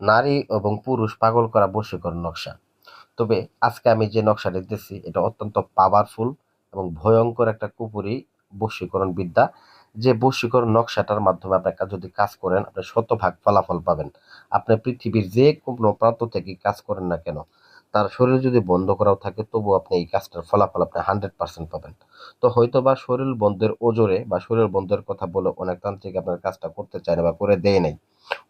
নারী এবং পুরুষ পাগল করা বশীকরণ নকশা। তবে আজকে আমি যে নকশাটি দিতেছি এটা অত্যন্ত পাওয়ারফুল এবং ভয়ঙ্কর একটা কুপুরি বশীকরণ বিদ্যা যে বশীকরণ নকশাটার মাধ্যমে আপনি যদি কাজ করেন, আপনি শতভাগ ফলাফল পাবেন। আপনি পৃথিবীর যে কোনো প্রান্ত থেকে কাজ করেন না কেন, তার শরীর যদি বন্ধ করাও থাকে, তবুও আপনি এই কাজটার ফলাফল আপনি হান্ড্রেড পার্সেন্ট পাবেন। তো হয়তো বা শরীর বন্ধের ওজোরে বা শরীর বন্ধের কথা বলে অনেক তান্ত্রিক আপনার কাজটা করতে চায় না বা করে দেয় নাই।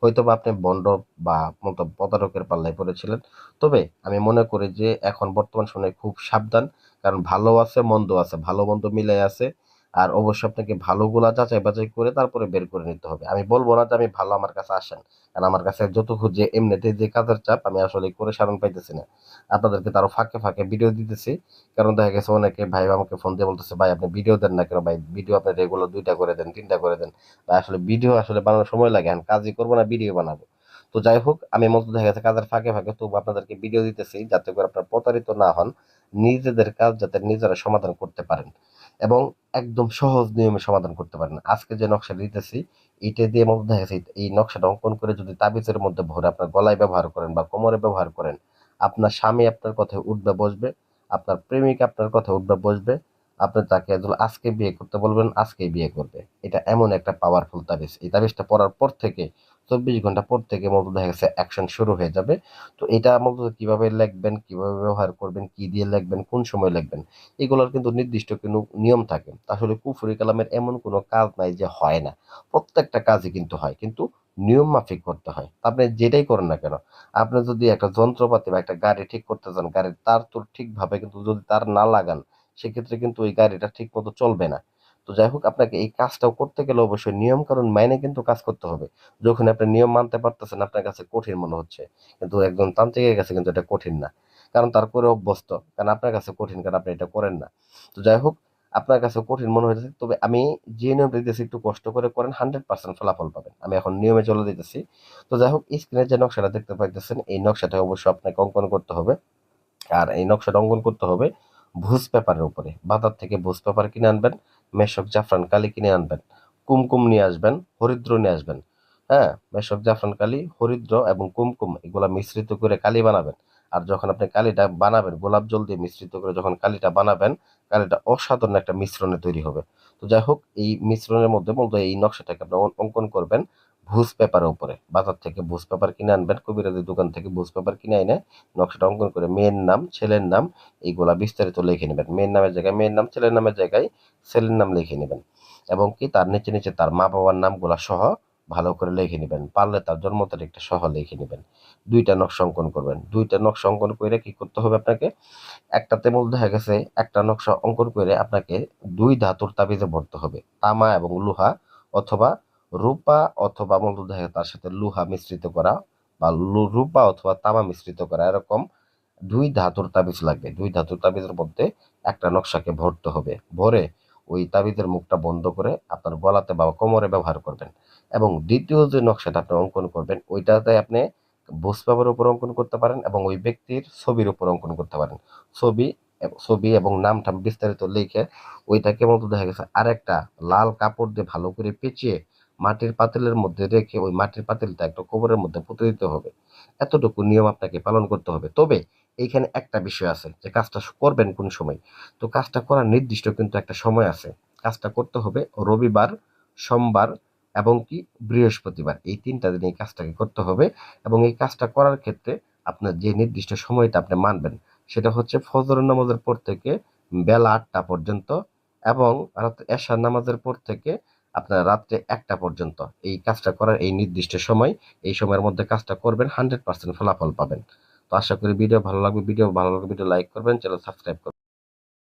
হয়তো বা আপনি বন্ড বা মতো প্রতারকের পাল্লায় পড়েছিলেন। তবে আমি মনে করি যে এখন বর্তমান সময়ে খুব সাবধান, কারণ ভালো আছে, মন্দ আছে, ভালো মন্দ মিলাই আছে। আর অবশ্যই আপনাকে ভালোগুলা যাচাই বাছাই করে তারপরে বের করে নিতে হবে। আমি বলব না যে আমি ভালো আমার কাছে আসেন, কারণ আমার কাছে যত খুঁজে এমনিতে যে কাজের চাপ আমি আসলে করে সারণ পাইতেছি না। আপনাদেরকে তারও ফাঁকে ফাঁকে ভিডিও দিতেছি, কারণ দেখা গেছে অনেকে ভাই আমাকে ফোন দিয়ে বলতেছে, ভাই, আপনি ভিডিও দেন না কেন ভাই? ভিডিও আপনি রেগুলার দুইটা করে দেন, তিনটা করে দেন। ভাই, আসলে ভিডিও আসলে বানানোর সময় লাগে এখন কাজই করব না ভিডিও বানাবো। তো যাই হোক, আমি মতো দেখা গেছে কাজের ফাঁকে ফাঁকে তবু আপনাদেরকে ভিডিও দিতেছি, যাতে করে আপনারা প্রতারিত না হন, নিজেদের কাজ যাতে নিজেরা সমাধান করতে পারেন। এবং একদম সহজ নিয়মে সমাধান করতে পারেন। আজকে যে নকশা দিতেছি এইটা দিয়ে মধ্যে দেখা এই নকশাটা অঙ্কন করে যদি তাবিজের মধ্যে ভরে আপনার গলায় ব্যবহার করেন বা কোমরে ব্যবহার করেন, আপনার স্বামী আপনার কথায় উঠবে, বসবে, আপনার প্রেমিক আপনার কথা উঠবে, বসবে, আপনি তাকে আজকে বিয়ে করতে বলবেন, আজকেই বিয়ে করবে। এটা এমন একটা পাওয়ারফুল তাবিজ। এই তাবিজটা পড়ার পর থেকে চব্বিশ ঘণ্টা পর থেকে মতো দেখা গেছে অ্যাকশন শুরু হয়ে যাবে। তো এটা মতো কীভাবে লিখবেন, কীভাবে ব্যবহার করবেন, কি দিয়ে লিখবেন, কোন সময় লিখবেন, এগুলোর কিন্তু নির্দিষ্ট কোনো নিয়ম থাকে। আসলে কুফুরি কালামের এমন কোনো কাজ নাই যে হয় না। প্রত্যেকটা কাজই কিন্তু হয়, কিন্তু নিয়ম মাফিক করতে হয়। আপনি যেটাই করেন না কেন, আপনি যদি একটা যন্ত্রপাতি বা একটা গাড়ি ঠিক করতে চান, গাড়ির তার তো ঠিকভাবে কিন্তু যদি তার না লাগান, সেক্ষেত্রে কিন্তু ওই গাড়িটা ঠিক মতো চলবে না। তো যাই হোক, আপনাকে এই কাজটাও করতে গেলে অবশ্যই নিয়ম কারণ মাইনে কিন্তু কাজ করতে হবে। যখন আপনি নিয়ম মানতে পারতেছেন, আপনার কাছে কঠিন মনে হচ্ছে। কিন্তু একজন তান্ত্রিকের কাছে কিন্তু এটা কঠিন না। কারণ তার করে অভ্যস্ত। কারণ আপনার কাছে কঠিন, কারণ আপনি এটা করেন না। তো যাই হোক, আপনার কাছে কঠিন মনে হয়েছে তবে আমি যে নিয়ম দিতেছি একটু কষ্ট করে করেন, হান্ড্রেড পার্সেন্ট ফলাফল পাবেন। আমি এখন নিয়মে চলে দিতেছি তো যাই হোক, স্ক্রিনে যে নকশাটা দেখতে পাইতেছেন, এই নকশাটা অবশ্যই আপনাকে অঙ্কন করতে হবে। আর এই নকশাটা অঙ্কন করতে হবে ভুজ পেপারের উপরে। বাজার থেকে ভুজ পেপার কিনে আনবেন। মেশক জাফরান কালি কিনে আনবেন, কুমকুম নিয়ে আসবেন, হরিদ্র নিয়ে আসবেন। হ্যাঁ মেশক জাফরান কালি, হরিদ্র এবং কুমকুম এগুলা মিশ্রিত করে কালি বানাবেন। আর যখন আপনি কালিটা বানাবেন, গোলাপ জল দিয়ে মিশ্রিত করে যখন কালিটা বানাবেন, কালিটা অসাধারণ একটা মিশ্রণে তৈরি হবে। তো যাই হোক, এই মিশ্রণের মধ্যে মূলত এই নকশাটাকে আপনি অঙ্কন করবেন। ভুজ পেপারের উপরে। বাজার থেকে ভুজ পেপার কিনে আনবেন কবিরাজি দোকান থেকে ভুজ পেপার কিনে এনে নকশাটা অঙ্কন করে মেয়ের নাম, ছেলের নাম, এইগুলা বিস্তারিত লিখে নেবেন। মেয়ের নামের জায়গায় মেয়ের নাম, ছেলের নামের জায়গায় ছেলের নাম লিখে নেবেন। এবং কি তার নিচে নিচে তার মা বাবার নামগুলা সহ ভালো করে লিখে নেবেন। পারলে তার জন্ম তারিখটা সহ লিখে নেবেন। দুইটা নকশা অঙ্কন করবেন। দুইটা নকশা অঙ্কন করে কি করতে হবে আপনাকে? একটাতে মূল দেখা গেছে, একটা নকশা অঙ্কন করে আপনাকে দুই ধাতুর তাবিজে ভরতে হবে। তামা এবং লোহা অথবা রূপা অথবা মূল দেখা তার সাথে লোহা মিশ্রিত করা বা রূপা অথবা তামা মিশ্রিত করা, এরকম দুই ধাতুর তাবিজ লাগবে। দুই ধাতুর তাবিজের মধ্যে একটা নকশাকে ভরতে হবে। ভরে ওই তাবিজের মুখটা বন্ধ করে আপনার গলাতে বা কোমরে ব্যবহার করবেন এবং দ্বিতীয় যে নকশাটা আপনি অঙ্কন করবেন, ওইটাতে আপনি বুস পেপারের উপর অঙ্কন করতে পারেন এবং ওই ব্যক্তির ছবির উপর অঙ্কন করতে পারেন। ছবি ছবি এবং নামটা বিস্তারিত লিখে ওইটাকে মতো দেখা গেছে আরেকটা লাল কাপড় দিয়ে ভালো করে পেঁচিয়ে মাটির পাতিলের মধ্যে রেখে ওই মাটির পাতিলটা একটা কোবরের মধ্যে পুঁতে দিতে হবে। এতটুকু নিয়ম আপনাকে পালন করতে হবে। তবে এইখানে একটা বিষয় আছে যে কাজটা করবেন কোন সময়? তো কাজটা করার নির্দিষ্ট কিন্তু একটা সময় আছে। কাজটা করতে হবে রবিবার, সোমবার এবং কি বৃহস্পতিবার। এই তিনটা দিন এই কাজটাকে করতে হবে এবং এই কাজটা করার ক্ষেত্রে আপনার যে নির্দিষ্ট সময়টা আপনি মানবেন সেটা হচ্ছে ফজর নামাজের পর থেকে বেলা আটটা পর্যন্ত এবং এশার নামাজের পর থেকে আপনার রাত্রে একটা পর্যন্ত এই কাজটা করার এই নির্দিষ্ট সময়, এই সময়ের মধ্যে কাজটা করবেন হান্ড্রেড পার্সেন্ট ফলাফল পাবেন। তো আশা করি ভিডিও ভালো লাগবে। ভিডিও ভালো লাগবে ভিডিও লাইক করবেন চ্যানেল সাবস্ক্রাইব করবেন।